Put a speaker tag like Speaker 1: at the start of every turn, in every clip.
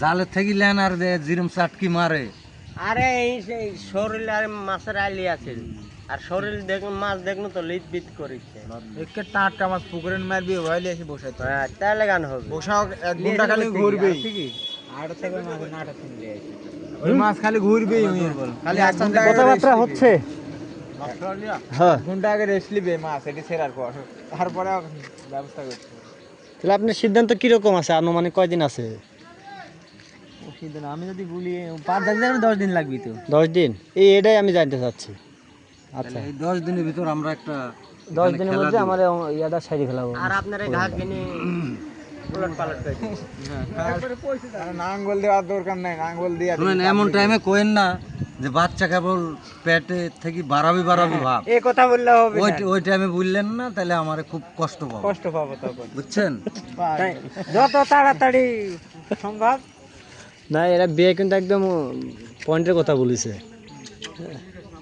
Speaker 1: জালের থেকে লেন আর দে জিরম চাটকি মারে।
Speaker 2: আরে এই সেই শরীর আর মাছের আলি আছে আর শরীর দেখুন মাছ দেখুন তো লিট বিট করেছে।
Speaker 3: একে টাটকা মাছ পুকুরের মারবি ওয়াইলে এসে বসাই তো
Speaker 2: হ্যাঁ তাহলে গান হবে।
Speaker 3: বসাও এক ঘণ্টা খালি ঘুরবে। ওই মাছ খালি ঘুরবে খালি এক ঘণ্টা আগে
Speaker 4: কথাবার্তা হচ্ছে। হ্যাঁ।
Speaker 3: ঘণ্টা আগে রেস্ট নিবে মাছ এটি ছেড়ার পর। তারপরে ব্যবস্থা করতে হবে।
Speaker 4: তাহলে আপনার সিদ্ধান্ত কীরকম আছে? আনুমানিক কয়দিন আছে?
Speaker 3: আমি যদি বলি পাঁচ দশ দিন দশ দিন লাগবে তো।
Speaker 4: দশ দিন? এই এটাই আমি জানতে চাচ্ছি। আচ্ছা।
Speaker 1: এই দশ দিনের ভিতর আমরা একটা
Speaker 4: দশ
Speaker 1: এখানে
Speaker 4: দিনের মধ্যে। আমার ইয়াটা ফেলাবো।
Speaker 2: আর আপনার ঘাট কিনে।
Speaker 3: নাঙ্গল দেওয়ার দরকার নাই নাঙ্গল দিয়ে
Speaker 1: এমন টাইমে কোয়েন না যে বাচ্চা কেবল পেটে থেকে বাড়াবি বাড়াবি ভাব।
Speaker 3: এই কথা বললে হবে
Speaker 1: ওই ওই টাইমে বুঝলেন না তাহলে আমার খুব কষ্ট পাবো।
Speaker 3: কষ্ট পাবো তখন।
Speaker 1: বুঝছেন?
Speaker 3: যত তাড়াতাড়ি সম্ভব
Speaker 4: না এরা বিয়ে কিন্তু একদম পয়েন্টের কথা বলেছে।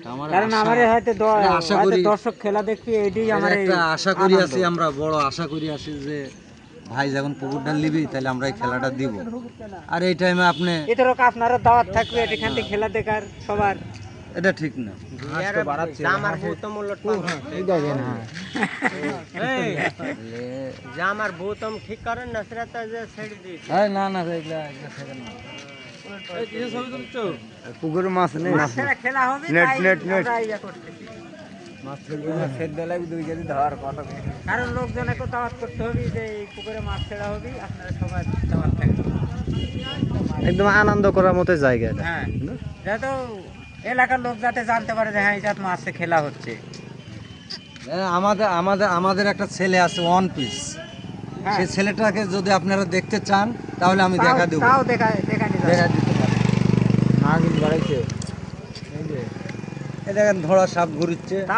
Speaker 1: আমার
Speaker 3: কারণ
Speaker 1: আশা-
Speaker 3: হয়তো
Speaker 1: আশা করি
Speaker 3: দর্শক খেলা দেখবি এটাই আমার
Speaker 1: একটা আশা করি আছি আমরা বড় আশা করি আছি যে ভাই যখন পুকুরটা নিবি তাহলে আমরা এই খেলাটা দিব। আর এই টাইমে আপনি
Speaker 3: আপনারও দাওয়াত থাকবে এখান থেকে খেলা দেখার সবার।
Speaker 1: এটা ঠিক না।
Speaker 2: জামার তো ঠিক করেন না সেটা তো যে ছেড়ে
Speaker 1: না না।
Speaker 3: পুকুর মাছ নেই খেলা হবে নেট নেট নেট। মাছ সেদ্ধ লাগবে দুই কেজি ধর কত কারণ দাওয়াত করতে হবে যে এই পুকুরে মাছ ছেড়া হবে আপনারা সবাই দাওয়াত থাকবে
Speaker 4: একদম আনন্দ করার মতো জায়গা এটা।
Speaker 3: হ্যাঁ। এলাকার লোক যাতে জানতে পারে যে হ্যাঁ এই জাত মাছে খেলা হচ্ছে।
Speaker 1: আমাদের আমাদের আমাদের একটা ছেলে আছে ওয়ান পিস
Speaker 3: হ্যাঁ।
Speaker 1: সেই ছেলেটাকে যদি আপনারা দেখতে চান তাহলে আমি দেখা দেবো।
Speaker 3: তাও দেখা দেখা
Speaker 1: দিতে পারি।
Speaker 3: না কিন্তু বাড়াইছে।
Speaker 1: এই দেখেন ধরা সাপ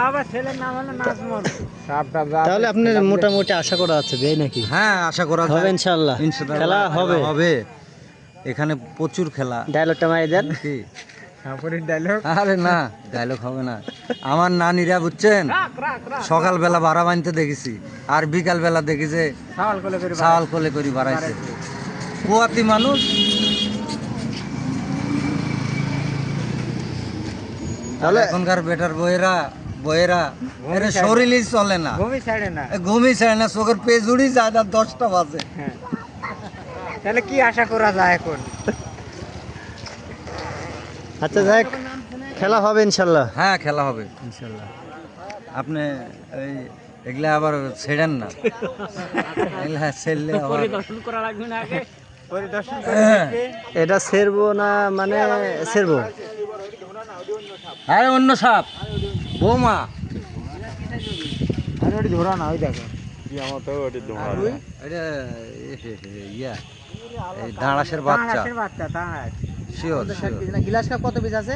Speaker 3: আবার ছেলের নাম হলো নাজমুল। সাপ টাপ
Speaker 4: তাহলে আপনার মোটামুটি আশা করা আছে বিয়ে নাকি?
Speaker 1: হ্যাঁ আশা করা
Speaker 4: হবে
Speaker 1: ইনশাআল্লাহ।
Speaker 4: খেলা হবে।
Speaker 1: হবে। এখানে প্রচুর খেলা।
Speaker 4: ডায়লগটা মারি দেন।
Speaker 1: কি
Speaker 3: ডায়লগ
Speaker 1: আরে না ডায়লগ হবে না। আমার নানিরা বুঝছেন? সকালবেলা বানতে দেখেছি আর বিকাল বেলা দেখি যে
Speaker 3: সওয়াল করে করে
Speaker 1: কোলে করি বাড়াইছে। কুয়াতি মানুষ। তাহলে এখনকার বেটার বইয়েরা বইয়েরা এর শরীরই চলে না।
Speaker 3: ঘুমি ছাড়ে না।
Speaker 1: এ ঘুমই ছাড়ে না চোখের পেজুড়ি যায় না দশটা বাজে।
Speaker 3: হ্যাঁ। তাহলে কি আশা করা যায় এখন?
Speaker 4: আচ্ছা যাক খেলা হবে ইনশাল্লাহ।
Speaker 1: হ্যাঁ খেলা হবে।
Speaker 4: ইনশাল্লাহ।
Speaker 1: আপনি এই এগুলা আবার ছেড়েন না। এগুলা ছেড়লে আবার
Speaker 2: পরিদর্শন করা লাগবে না আগে।
Speaker 1: হ্যাঁ।
Speaker 4: এটা সেরবো না মানে সেরবো
Speaker 1: আরে অন্য সাপ। বৌমা।
Speaker 3: আর ওটি ধরা না ওই দেখো।
Speaker 1: ইয়া দাঁড়াসের বাচ্চা।
Speaker 3: বাচ্চা
Speaker 1: শিওর
Speaker 3: গিলাস কাপ কত পিস আছে?